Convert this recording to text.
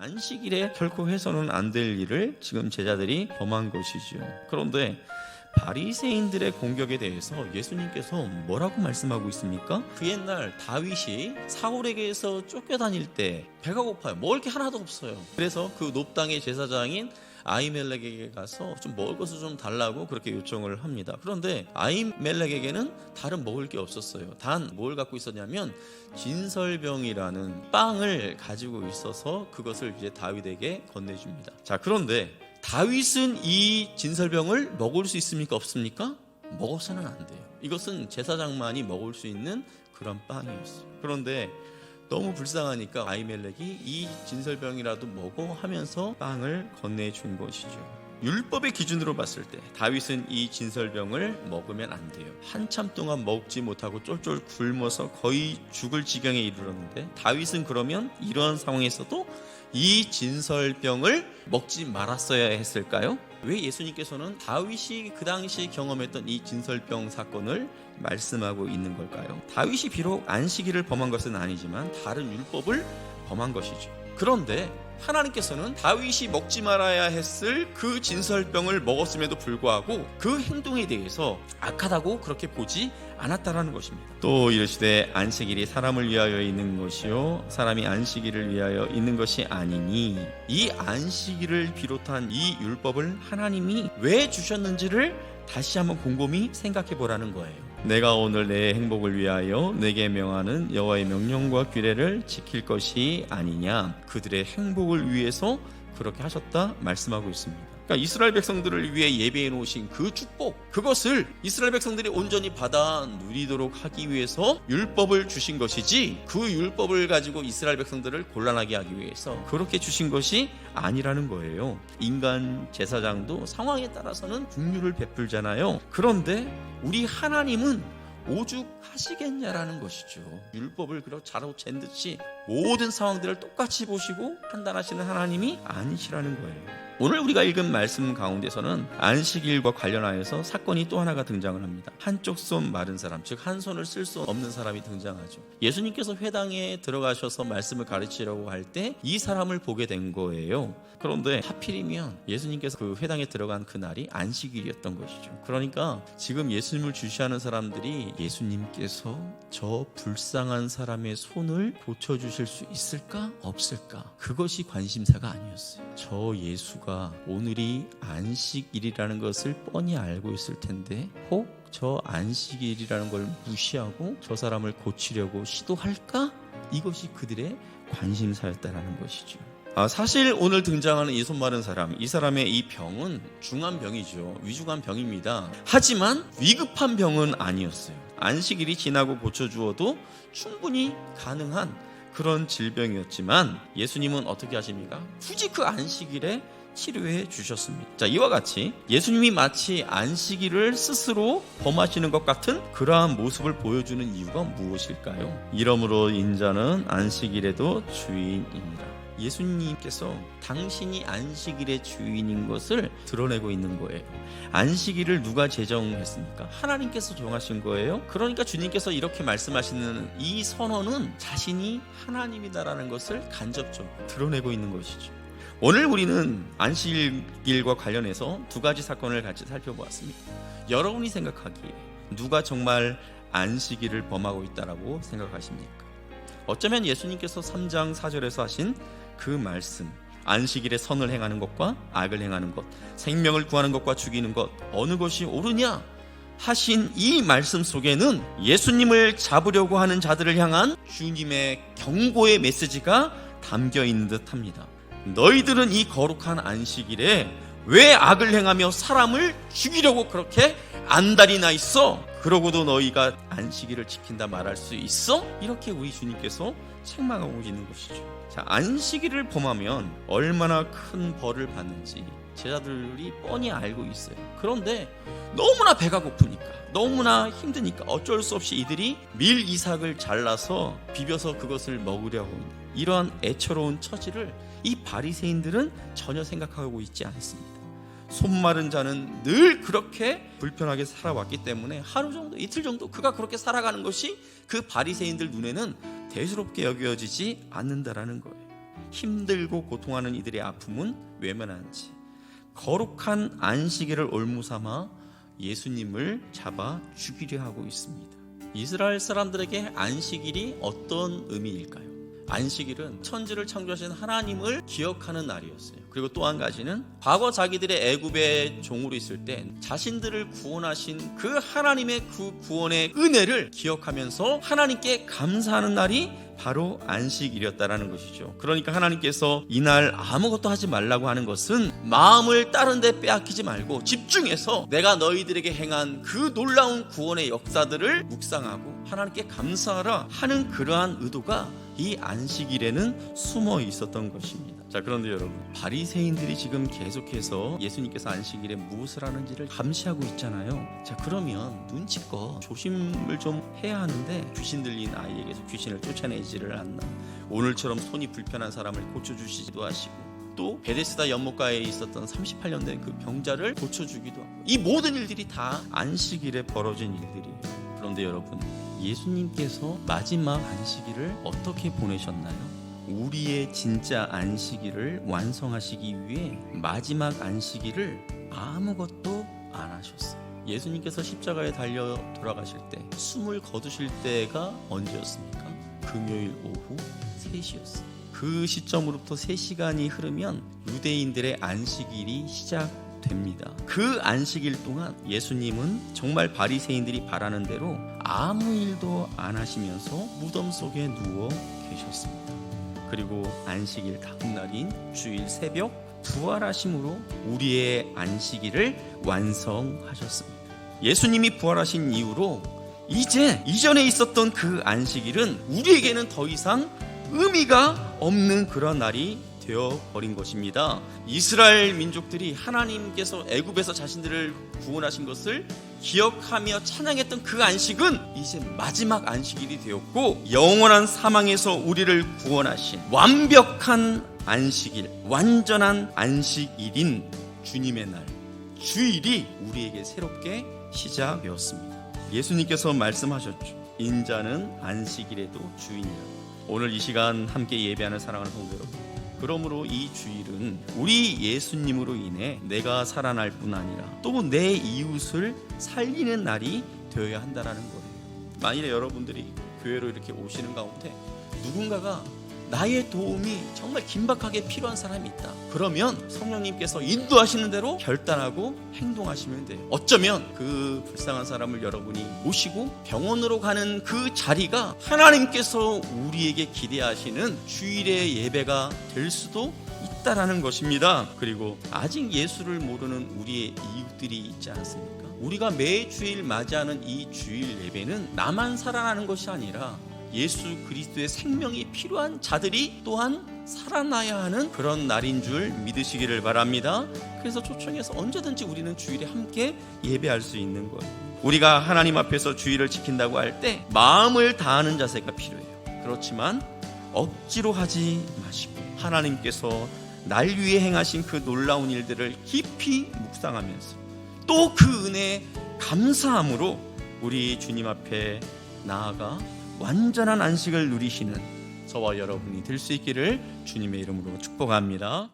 안식일에 결코 해서는 안 될 일을 지금 제자들이 범한 것이죠. 그런데 바리새인들의 공격에 대해서 예수님께서 뭐라고 말씀하고 있습니까? 그 옛날 다윗이 사울에게서 쫓겨다닐 때 배가 고파요. 먹을 게 하나도 없어요. 그래서 그 높당의 제사장인 아이멜렉에게 가서 좀 먹을 것을 좀 달라고 그렇게 요청을 합니다. 그런데 아이멜렉에게는 다른 먹을 게 없었어요. 단 뭘 갖고 있었냐면 진설병이라는 빵을 가지고 있어서 그것을 이제 다윗에게 건네줍니다. 자, 그런데 다윗은 이 진설병을 먹을 수 있습니까? 없습니까? 먹어서는 안 돼요. 이것은 제사장만이 먹을 수 있는 그런 빵이었어요. 그런데 너무 불쌍하니까 아이멜렉이 이 진설병이라도 먹어 하면서 빵을 건네준 것이죠. 율법의 기준으로 봤을 때 다윗은 이 진설병을 먹으면 안 돼요. 한참 동안 먹지 못하고 쫄쫄 굶어서 거의 죽을 지경에 이르렀는데 다윗은 그러면 이러한 상황에서도 이 진설병을 먹지 말았어야 했을까요? 왜 예수님께서는 다윗이 그 당시 경험했던 이 진설병 사건을 말씀하고 있는 걸까요? 다윗이 비록 안식일을 범한 것은 아니지만 다른 율법을 범한 것이죠. 그런데 하나님께서는 다윗이 먹지 말아야 했을 그 진설병을 먹었음에도 불구하고 그 행동에 대해서 악하다고 그렇게 보지 않았다라는 것입니다. 또 이르시되 안식일이 사람을 위하여 있는 것이요 사람이 안식일을 위하여 있는 것이 아니니 이 안식일을 비롯한 이 율법을 하나님이 왜 주셨는지를 다시 한번 곰곰이 생각해 보라는 거예요. 내가 오늘 내 행복을 위하여 내게 명하는 여호와의 명령과 규례를 지킬 것이 아니냐 그들의 행복을 위해서 그렇게 하셨다 말씀하고 있습니다. 그러니까 이스라엘 백성들을 위해 예배해 놓으신 그 축복 그것을 이스라엘 백성들이 온전히 받아 누리도록 하기 위해서 율법을 주신 것이지 그 율법을 가지고 이스라엘 백성들을 곤란하게 하기 위해서 그렇게 주신 것이 아니라는 거예요. 인간 제사장도 상황에 따라서는 국류를 베풀잖아요. 그런데 우리 하나님은 오죽하시겠냐라는 것이죠. 율법을 그렇게 자로 잰 듯이 모든 상황들을 똑같이 보시고 판단하시는 하나님이 아니시라는 거예요. 오늘 우리가 읽은 말씀 가운데서는 안식일과 관련하여서 사건이 또 하나가 등장을 합니다. 한쪽 손 마른 사람, 즉 한 손을 쓸 수 없는 사람이 등장하죠. 예수님께서 회당에 들어가셔서 말씀을 가르치려고 할 때 이 사람을 보게 된 거예요. 그런데 하필이면 예수님께서 그 회당에 들어간 그 날이 안식일이었던 것이죠. 그러니까 지금 예수님을 주시하는 사람들이 예수님께서 저 불쌍한 사람의 손을 고쳐 주실 수 있을까? 없을까? 그것이 관심사가 아니었어요. 저 예수 가 오늘이 안식일이라는 것을 뻔히 알고 있을 텐데 혹 저 안식일이라는 걸 무시하고 저 사람을 고치려고 시도할까? 이것이 그들의 관심사였다라는 것이죠. 아, 사실 오늘 등장하는 이 손 마른 사람, 이 사람의 이 병은 중한 병이죠. 위중한 병입니다. 하지만 위급한 병은 아니었어요. 안식일이 지나고 고쳐주어도 충분히 가능한 그런 질병이었지만 예수님은 어떻게 하십니까? 굳이 그 안식일에 치료해 주셨습니다. 자, 이와 같이 예수님이 마치 안식일을 스스로 범하시는 것 같은 그러한 모습을 보여주는 이유가 무엇일까요? 이러므로 인자는 안식일에도 주인입니다. 예수님께서 당신이 안식일의 주인인 것을 드러내고 있는 거예요. 안식일을 누가 제정했습니까? 하나님께서 정하신 거예요. 그러니까 주님께서 이렇게 말씀하시는 이 선언은 자신이 하나님이다라는 것을 간접적으로 드러내고 있는 것이죠. 오늘 우리는 안식일과 관련해서 두 가지 사건을 같이 살펴보았습니다. 여러분이 생각하기에 누가 정말 안식일을 범하고 있다라고 생각하십니까? 어쩌면 예수님께서 3장 4절에서 하신 그 말씀 안식일에 선을 행하는 것과 악을 행하는 것 생명을 구하는 것과 죽이는 것 어느 것이 옳으냐 하신 이 말씀 속에는 예수님을 잡으려고 하는 자들을 향한 주님의 경고의 메시지가 담겨 있는 듯합니다. 너희들은 이 거룩한 안식일에 왜 악을 행하며 사람을 죽이려고 그렇게 안달이 나 있어? 그러고도 너희가 안식일을 지킨다 말할 수 있어? 이렇게 우리 주님께서 책망하고 있는 것이죠. 자, 안식일을 범하면 얼마나 큰 벌을 받는지 제자들이 뻔히 알고 있어요. 그런데 너무나 배가 고프니까, 너무나 힘드니까 어쩔 수 없이 이들이 밀 이삭을 잘라서 비벼서 그것을 먹으려고. 이러한 애처로운 처지를 이 바리새인들은 전혀 생각하고 있지 않습니다. 손 마른 자는 늘 그렇게 불편하게 살아왔기 때문에 하루 정도, 이틀 정도 그가 그렇게 살아가는 것이 그 바리새인들 눈에는 대수롭게 여겨지지 않는다라는 거예요. 힘들고 고통하는 이들의 아픔은 외면한지 거룩한 안식일을 올무삼아 예수님을 잡아 죽이려 하고 있습니다. 이스라엘 사람들에게 안식일이 어떤 의미일까요? 안식일은 천지를 창조하신 하나님을 기억하는 날이었어요. 그리고 또 한 가지는 과거 자기들의 애굽의 종으로 있을 때 자신들을 구원하신 그 하나님의 그 구원의 은혜를 기억하면서 하나님께 감사하는 날이 바로 안식일이었다라는 것이죠. 그러니까 하나님께서 이날 아무것도 하지 말라고 하는 것은 마음을 다른 데 빼앗기지 말고 집중해서 내가 너희들에게 행한 그 놀라운 구원의 역사들을 묵상하고 하나님께 감사하라 하는 그러한 의도가 이 안식일에는 숨어 있었던 것입니다. 자, 그런데 여러분, 바리새인들이 지금 계속해서 예수님께서 안식일에 무엇을 하는지를 감시하고 있잖아요. 자, 그러면 눈치껏 조심을 좀 해야 하는데 귀신 들린 아이에게서 귀신을 쫓아내지를 않나. 오늘처럼 손이 불편한 사람을 고쳐주시기도 하시고 또 베데스다 연못가에 있었던 38년 된 그 병자를 고쳐주기도 하고 이 모든 일들이 다 안식일에 벌어진 일들이에요. 그런데 여러분 예수님께서 마지막 안식일을 어떻게 보내셨나요? 우리의 진짜 안식일을 완성하시기 위해 마지막 안식일을 아무것도 안 하셨어요. 예수님께서 십자가에 달려 돌아가실 때 숨을 거두실 때가 언제였습니까? 금요일 오후 3시였어요. 그 시점으로부터 3시간이 흐르면 유대인들의 안식일이 시작됩니다. 그 안식일 동안 예수님은 정말 바리새인들이 바라는 대로 아무 일도 안 하시면서 무덤 속에 누워 계셨습니다. 그리고 안식일 다음 날인 주일 새벽 부활하심으로 우리의 안식일을 완성하셨습니다. 예수님이 부활하신 이후로 이제 이전에 있었던 그 안식일은 우리에게는 더 이상 의미가 없는 그런 날이 되어 버린 것입니다. 이스라엘 민족들이 하나님께서 애굽에서 자신들을 구원하신 것을 기억하며 찬양했던 그 안식은 이제 마지막 안식일이 되었고 영원한 사망에서 우리를 구원하신 완벽한 안식일, 완전한 안식일인 주님의 날 주일이 우리에게 새롭게 시작되었습니다. 예수님께서 말씀하셨죠. 인자는 안식일에도 주인이라. 오늘 이 시간 함께 예배하는 사랑하는 성도 여러분. 그러므로 이 주일은 우리 예수님으로 인해 내가 살아날 뿐 아니라 또 내 이웃을 살리는 날이 되어야 한다라는 거예요. 만일에 여러분들이 교회로 이렇게 오시는 가운데 누군가가 나의 도움이 정말 긴박하게 필요한 사람이 있다. 그러면 성령님께서 인도하시는 대로 결단하고 행동하시면 돼요. 어쩌면 그 불쌍한 사람을 여러분이 모시고 병원으로 가는 그 자리가 하나님께서 우리에게 기대하시는 주일의 예배가 될 수도 있다라는 것입니다. 그리고 아직 예수를 모르는 우리의 이웃들이 있지 않습니까? 우리가 매 주일 맞이하는 이 주일 예배는 나만 살아나는 것이 아니라 예수 그리스도의 생명이 필요한 자들이 또한 살아나야 하는 그런 날인 줄 믿으시기를 바랍니다. 그래서 초청해서 언제든지 우리는 주일에 함께 예배할 수 있는 거예요. 우리가 하나님 앞에서 주일을 지킨다고 할 때 마음을 다하는 자세가 필요해요. 그렇지만 억지로 하지 마시고 하나님께서 날 위해 행하신 그 놀라운 일들을 깊이 묵상하면서 또 그 은혜에 감사함으로 우리 주님 앞에 나아가 완전한 안식을 누리시는 저와 여러분이 될 수 있기를 주님의 이름으로 축복합니다.